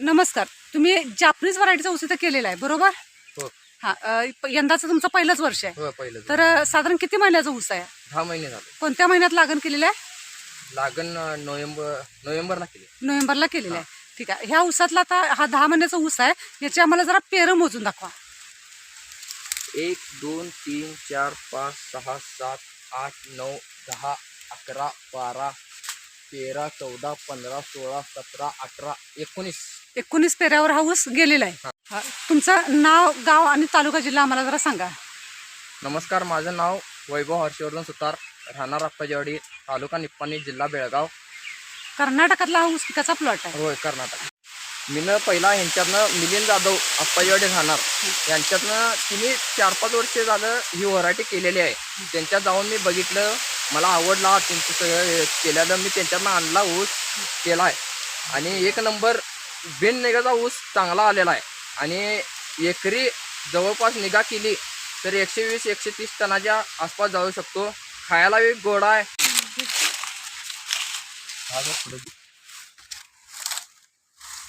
नमस्कार. तुम्ही जापनीज व्हरायटीचा ऊस इथं केलेला आहे बरोबर? हो. हा अ, यंदाचं तुमचं पहिलंच वर्ष आहे. हो पहिलं तर अ, साधारण किती महिन्याचा ऊस आहे? दहा महिने झाले. कोणत्या महिन्यात लागण केलेलं आहे? लागण अं, नोव्हेंबर नोव्हेंबरला केली. नोव्हेंबरला केलेलं आहे. ठीक आहे. ह्या ऊसातला आता हा दहा महिन्याचा ऊस आहे. याची आम्हाला जरा पेरं मोजून दाखवा. एक दोन तीन चार पाच सहा सात आठ नऊ दहा अकरा बारा तेरा चौदा पंधरा सोळा सतरा अठरा एकोणीस. एकोणीस पेऱ्यावर हा ऊस गेलेला आहे. हा, तुमचं नाव गाव आणि तालुका जिल्हा आम्हाला जरा सांगा. नमस्कार माझं नाव वैभव हर्षवर्धन सुतार राहणार अप्पाजेवाडी तालुका निप्पाणी जिल्हा बेळगाव. कर्नाटकातला हा ऊस पिकाचा प्लॉट आहे. होय कर्नाटक. मीनं पहिला ह्यांच्यातनं मिलिंद जाधव अप्पाजेवाडी राहणार. यांच्यातनं तिने चार पाच वर्ष झालं ही व्हरायटी केलेली आहे. त्यांच्यात जाऊन मी बघितलं मला आवडला त्यांचं सगळं केल्यानं मी त्यांच्यानं आणला ऊस केला आहे. आणि एक नंबर बिन निघाचा ऊस चांगला आलेला आहे. आणि एकरी जवळपास निगा केली तर एकशे वीस एकशे तीस टनाच्या आसपास जाऊ शकतो. खायला एक गोडा आहे.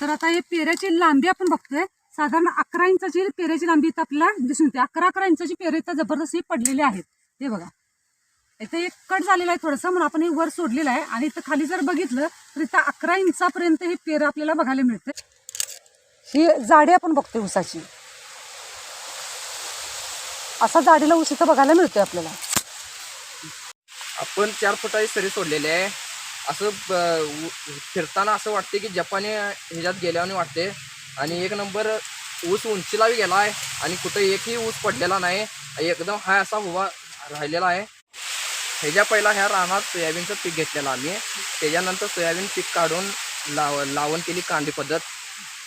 तर आता हे पेऱ्याची लांबी आपण बघतोय. साधारण अकरा इंचाची पेऱ्याची लांबी इथं आपल्याला दिसून येते. अकरा अकरा इंचाची पेरे इथं जबरदस्त पडलेली आहेत. ते बघा. इथं एक कट झालेला आहे थोडंसं म्हणून आपण हे वर सोडलेलं आहे. आणि इथं खाली जर बघितलं तर इथं अकरा इंचापर्यंत हे पेरं आपल्याला बघायला मिळते ही जाडी आपण बघतोय ऊसाची. असा जाडीला ऊस इथं बघायला मिळतोय आपल्याला. आपण चार फुटाची सरी सोडलेली आहे. असं फिरताना असं वाटते की जपानी ह्याच्यात गेल्याने वाटते आणि एक नंबर ऊस उंचीला बी गेला आहे आणि कुठं एकही ऊस पडलेला नाही. एकदम हा असा हुवा राहिलेला आहे. ह्याच्या पहिला ह्या रानात सोयाबीनचं पीक घेतलेलं आम्ही. त्याच्यानंतर सोयाबीन पीक काढून लाव लावण केली कांदी पद्धत.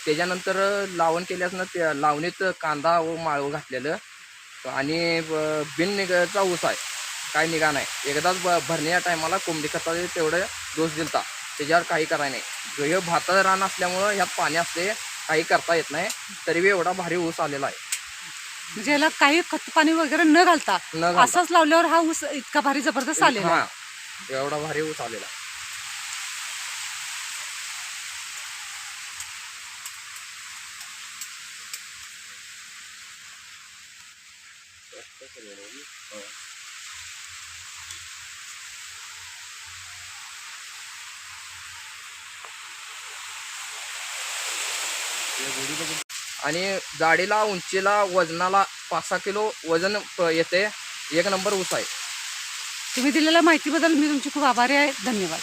त्याच्यानंतर लावण केल्यासनं ते लावणीत कांदा व माळव घातलेलं. आणि बिन निघाचा ऊस आहे. काय निघा नाही. एकदाच ब भरण्याच्या टायमाला कोंबडी खताचे तेवढे डोस दिलता. त्याच्यावर काही करायला नाही. हे भाताचं रान असल्यामुळं ह्यात पाणी असते काही करता येत नाही. तरी बी एवढा भारी ऊस आलेला आहे. म्हणजे याला काही खत पाणी वगैरे न घालता न घालता. असंच लावल्यावर हा ऊस इतका भारी जबरदस्त आलेला आहे. हा एवढा भारी ऊस आलेला. आणि जाडीला उंचीला वजनाला पाच सहा किलो वजन प- येते. एक नंबर ऊस आहे. तुम्ही दिलेल्या माहितीबद्दल मी तुमची खूप आभारी आहे. धन्यवाद.